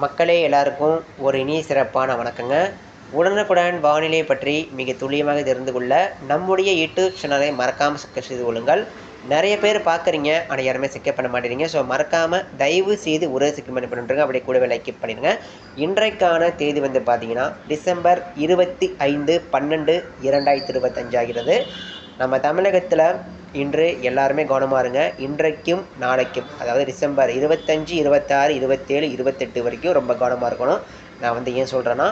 மக்களே எல்லாருக்கும் ஒரு இனிய சிறப்பான வணக்கங்க. உடனுக்குடன் வானிலை பற்றி மிக துல்லியமாக தெரிந்து கொள்ள நம்முடைய யூடியூப் சேனலை மறக்காமல் சப்ஸ்கிரைப் செய்து கொள்ளுங்கள். நிறைய பேர் பார்க்குறீங்க ஆனால் யாருமே செக்கப் பண்ண மாட்டேறீங்க. ஸோ மறக்காமல் தயவு செய்து ஒரு செக்கப் பண்ணி பண்ணுறங்க அப்படியே கூடவே லைக் பண்ணிடுங்க. இன்றைக்கான தேதி வந்து பார்த்தீங்கன்னா டிசம்பர் இருபத்தி ஐந்து பன்னெண்டு இரண்டாயிரத்தி இருபத்தஞ்சு ஆகிறது. நம்ம தமிழகத்தில் இன்று எல்லாருமே கவனமாக இருங்க. இன்றைக்கும் நாளைக்கும் அதாவது டிசம்பர் இருபத்தஞ்சி இருபத்தாறு இருபத்தேழு இருபத்தெட்டு வரைக்கும் ரொம்ப கவனமாக இருக்கணும். நான் வந்து ஏன் சொல்கிறேன்னா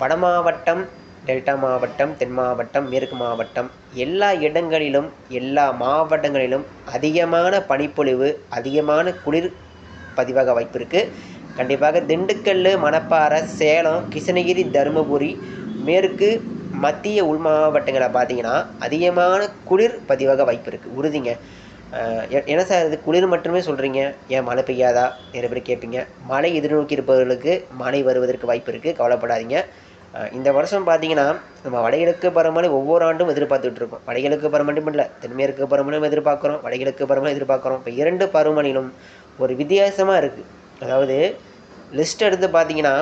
வட மாவட்டம் டெல்டா மாவட்டம் தென் மாவட்டம் மேற்கு மாவட்டம் எல்லா இடங்களிலும் எல்லா மாவட்டங்களிலும் அதிகமான பனிப்பொழிவு அதிகமான குளிர் பதிவாக வாய்ப்பு இருக்குது கண்டிப்பாக திண்டுக்கல் மணப்பாறை சேலம் கிருஷ்ணகிரி தருமபுரி மேற்கு மத்திய உள் மாவட்டங்களை பார்த்தீங்கன்னா அதிகமான குளிர் பதிவாக வாய்ப்பு இருக்குது உறுதிங்க. என்ன சார் இது? குளிர் மட்டுமே சொல்கிறீங்க ஏன் மழை பெய்யாதா? நிறைய பேர் கேட்பீங்க. மழை எதிர்நோக்கி இருப்பவர்களுக்கு மழை வருவதற்கு வாய்ப்பு இருக்குது கவலைப்படாதீங்க. இந்த வருஷம் பார்த்தீங்கன்னா நம்ம வடகிழக்கு பருவமழை ஒவ்வொரு ஆண்டும் எதிர்பார்த்துட்டு இருக்கோம். வடகிழக்கு பருவமழை இல்லை தென்மேற்கு பருவமழையும் எதிர்பார்க்குறோம். வடகிழக்கு பருவமழை எதிர்பார்க்குறோம். இப்போ இரண்டு பருவமழையிலும் ஒரு வித்தியாசமாக இருக்குது அதாவது லிஸ்ட் எடுத்து பார்த்தீங்கன்னா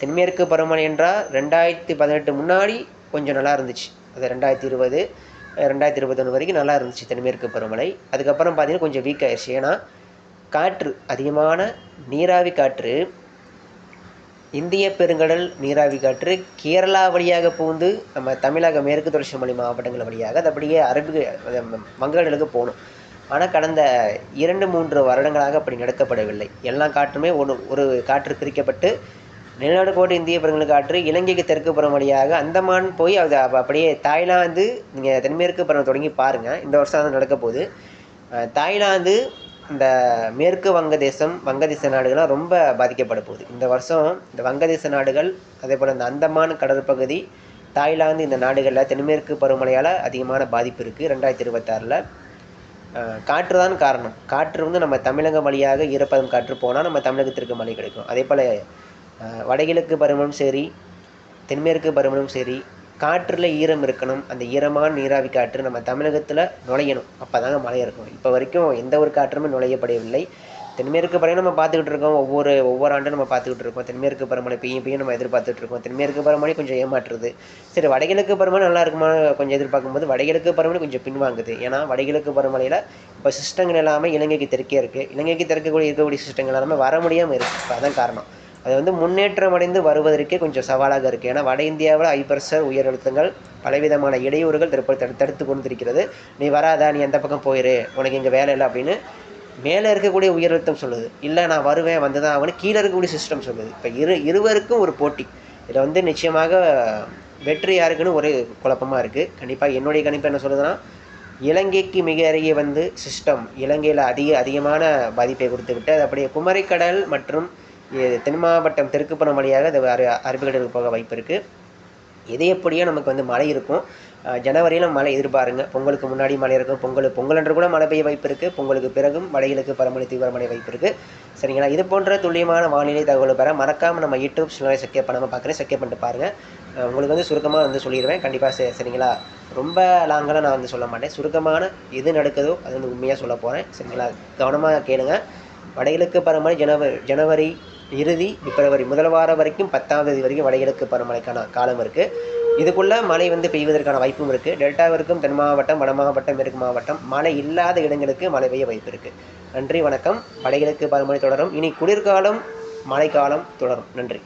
தென்மேற்கு பருவமழை என்றால் ரெண்டாயிரத்தி பதினெட்டு முன்னாடி கொஞ்சம் நல்லா இருந்துச்சு. அது ரெண்டாயிரத்தி இருபது ரெண்டாயிரத்தி இருபத்தொன்று வரைக்கும் நல்லா இருந்துச்சு தென்மேற்கு பருவமழை. அதுக்கப்புறம் பார்த்தீங்கன்னா கொஞ்சம் வீக் ஆயிடுச்சு ஏன்னா காற்று அதிகமான நீராவி காற்று இந்திய பெருங்கடல் நீராவி காற்று கேரளா வழியாக பூந்து நம்ம தமிழக மேற்கு தொடர்ச்சி மலை மாவட்டங்கள் வழியாக அது அப்படியே அரபு வங்கக்கடலுக்கு போகணும். ஆனால் கடந்த இரண்டு மூன்று வருடங்களாக அப்படி நடக்கப்படவில்லை. எல்லா காற்றுமே ஒன்று ஒரு காற்று பிரிக்கப்பட்டு நிலநாடு கோட்டை இந்திய பெருங்கடல் காற்று இலங்கைக்கு தெற்கு புறம் வழியாக அந்தமான் போய் அது அப்படியே தாய்லாந்து நீங்கள் தென்மேற்கு பருவம் தொடங்கி பாருங்கள் இந்த வருஷம் அது நடக்க போகுது. தாய்லாந்து இந்த மேற்கு வங்கதேசம் வங்கதேச நாடுகள்லாம் ரொம்ப பாதிக்கப்பட போகுது. இந்த வருஷம் இந்த வங்கதேச நாடுகள் அதே போல் இந்த அந்தமான் கடற்பகுதி தாய்லாந்து இந்த நாடுகளில் தென்மேற்கு பருவமழையால் அதிகமான பாதிப்பு இருக்குது ரெண்டாயிரத்தி இருபத்தாறில். காற்று தான் காரணம். காற்று வந்து நம்ம தமிழகம் வழியாக ஈரப்பதம் காற்று போனால் நம்ம தமிழகத்திற்கு மழை கிடைக்கும். அதே போல் வடகிழக்கு பருவமும் சரி தென்மேற்கு பருவமும் சரி காற்றில் ஈரம் இருக்கணும். அந்த ஈரமான நீராவி காற்று நம்ம தமிழகத்தில் நுழையணும். அப்போ தாங்க மழை இருக்கும். இப்போ வரைக்கும் எந்த ஒரு காற்றுமே நுழையப்படவில்லை. தென்மேற்கு பருவம் நம்ம பார்த்துக்கிட்டு இருக்கோம். ஒவ்வொரு ஒவ்வொரு ஆண்டும் நம்ம பார்த்துக்கிட்டு இருக்கோம். தென்மேற்கு பருவமழை பெய்யும் பெய்யும் நம்ம எதிர்பார்த்துட்டு இருக்கோம். தென்மேற்கு பருவமழை கொஞ்சம் ஏமாற்றுது. சரி வடகிழக்கு பருவமழை நல்லா இருக்குமா கொஞ்சம் எதிர்பார்க்கும்போது வடகிழக்கு பருவமழை கொஞ்சம் பின்வாங்குது. ஏன்னா வடகிழக்கு பருவமழையில் இப்போ சிஸ்டங்கள் எல்லாமே இலங்கைக்கு தெற்கே இருக்குது இலங்கைக்கு தெற்கக்கூடிய இருக்கக்கூடிய சிஸ்டங்கள் எல்லாமே வர முடியாமல் இருக்குது இப்போ அதான் காரணம். அது வந்து முன்னேற்றம் அடைந்து வருவதற்கே கொஞ்சம் சவாலாக இருக்குது ஏன்னா வட இந்தியாவில் ஹை ப்ரெஷர் உயர் அழுத்தங்கள் பலவிதமான இடையூறுகள் தடுப்பு தடு- தடுத்து கொண்டிருக்கிறது. நீ வராதா? நீ எந்த பக்கம் போயிரு. உனக்கு இங்கே வேலை இல்லை அப்படின்னு மேலே இருக்கக்கூடிய உயர் அழுத்தம் சொல்லுது. இல்லை நான் வருவேன் வந்து தான் அவனு கீழே இருக்கக்கூடிய சிஸ்டம் சொல்லுது. இப்போ இரு இருவருக்கும் ஒரு போட்டி. இதில் வந்து நிச்சயமாக வெற்றி யாருக்குன்னு ஒரு குழப்பமாக இருக்குது கண்டிப்பாக என்னுடைய கணிப்பு என்ன சொல்லுதுன்னா இலங்கைக்கு மிக அருகே வந்து சிஸ்டம் இலங்கையில் அதிக அதிகமான பாதிப்பை கொடுத்துவிட்டு அது அப்படியே குமரிக்கடல் மற்றும் தென் மாவட்டம் தெற்குப்புறம் வழியாக அது அரு அரபிக்கடலுக்கு போக வாய்ப்பு இருக்குது எது எப்படியோ நமக்கு வந்து மழை இருக்கும். ஜனவரியில் மழை எதிர்பாருங்க. பொங்கலுக்கு முன்னாடி மழை இருக்கும். பொங்கல் பொங்கல் என்று கூட மழை பெய்ய வாய்ப்பு இருக்குது பொங்கலுக்கு பிறகும் வடகிழக்கு பரமழை தீவிரமடைய வாய்ப்பு இருக்குது சரிங்களா? இது போன்ற துல்லியமான வானிலை தகவலை பெற மறக்காமல் நம்ம யூடியூப் சேனலை செக்கப் பண்ணாமல் பார்க்குறேன். செக்கப் பண்ணிட்டு பாருங்கள் உங்களுக்கு வந்து சுருக்கமாக வந்து சொல்லிடுவேன். கண்டிப்பாக சரி சரிங்களா? ரொம்ப லாங்கெல்லாம் நான் வந்து சொல்ல மாட்டேன். சுருக்கமான எது நடக்குதோ அது வந்து உண்மையாக சொல்ல போகிறேன் சரிங்களா? கவனமாக கேளுங்க. வடகிழக்கு பருவமழை ஜனவரி ஜனவரி இறுதி பிப்ரவரி முதல் வாரம் வரைக்கும் பத்தாம் தேதி வரைக்கும் வடகிழக்கு பருவமழைக்கான காலம் இருக்குது இதுக்குள்ளே மழை வந்து பெய்வதற்கான வாய்ப்பும் இருக்குது டெல்டாவிற்கும் தென் மாவட்டம் வட மாவட்டம் மேற்கு மாவட்டம் மழை இல்லாத இடங்களுக்கு மழை பெய்ய வாய்ப்பு இருக்குது நன்றி வணக்கம். வடகிழக்கு பருவமழை தொடரும். இனி குளிர்காலம் மழைக்காலம் தொடரும். நன்றி.